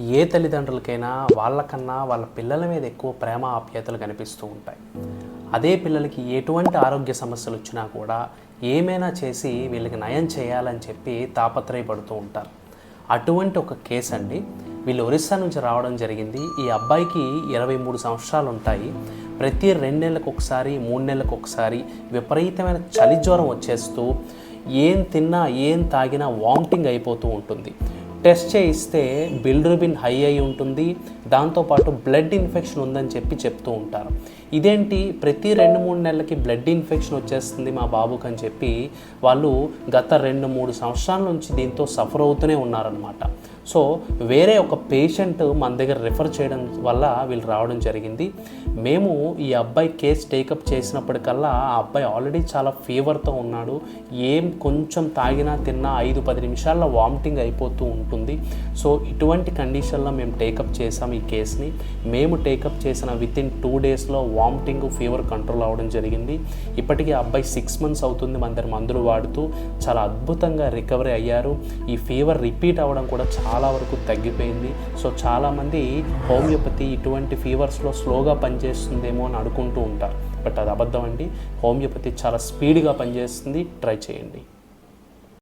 ఏ తల్లిదండ్రులకైనా వాళ్ళకన్నా వాళ్ళ పిల్లల మీద ఎక్కువ ప్రేమ ఆప్యాయతలు కనిపిస్తూ ఉంటాయి. అదే పిల్లలకి ఎటువంటి ఆరోగ్య సమస్యలు వచ్చినా కూడా ఏమైనా చేసి వీళ్ళకి నయం చేయాలని చెప్పి తాపత్రయపడుతూ ఉంటారు. అటువంటి ఒక కేసు అండి. వీళ్ళు ఒరిస్సా నుంచి రావడం జరిగింది. ఈ అబ్బాయికి ఇరవై మూడు సంవత్సరాలు ఉంటాయి. ప్రతి రెండు నెలలకు ఒకసారి మూడు నెలలకు ఒకసారి విపరీతమైన చలి జ్వరం వచ్చేస్తూ ఏం తిన్నా ఏం తాగినా వామిటింగ్ అయిపోతూ ఉంటుంది. టెస్ట్ చేయిస్తే బిల్డ్రూబిన్ హై అయి ఉంటుంది. దాంతోపాటు బ్లడ్ ఇన్ఫెక్షన్ ఉందని చెప్పి చెప్తూ ఉంటారు. ఇదేంటి? ప్రతి రెండు మూడు నెలలకి బ్లడ్ ఇన్ఫెక్షన్ వచ్చేస్తుంది మా బాబుకి అని చెప్పి వాళ్ళు గత రెండు మూడు సంవత్సరాల నుంచి దీంతో సఫర్ అవుతూనే ఉన్నారనమాట సో వేరే ఒక పేషెంట్ మన దగ్గర రిఫర్ చేయడం వల్ల వీళ్ళు రావడం జరిగింది. మేము ఈ అబ్బాయి కేసు టేకప్ చేసినప్పటికల్లా ఆ అబ్బాయి ఆల్రెడీ చాలా ఫీవర్తో ఉన్నాడు. ఏం కొంచెం తాగినా తిన్నా ఐదు పది నిమిషాల్లో వామిటింగ్ అయిపోతూ ఉంటుంది. సో ఇటువంటి కండిషన్లో మేము టేకప్ చేసాం ఈ కేసుని. మేము టేకప్ చేసిన విత్ ఇన్ టూ డేస్లో వామిటింగ్ ఫీవర్ కంట్రోల్ అవ్వడం జరిగింది. ఇప్పటికీ అబ్బాయి సిక్స్ మంత్స్ అవుతుంది. మన దగ్గర మందులు వాడుతూ చాలా అద్భుతంగా రికవరీ అయ్యారు. ఈ ఫీవర్ రిపీట్ అవ్వడం కూడా చాలా వరకు తగ్గిపోయింది. సో చాలామంది హోమియోపతి ఇటువంటి ఫీవర్స్లో స్లోగా పనిచేస్తుందేమో అని అనుకుంటూ ఉంటారు. బట్ అది అబద్ధం అండి. హోమియోపతి చాలా స్పీడ్గా పనిచేస్తుంది. ట్రై చేయండి.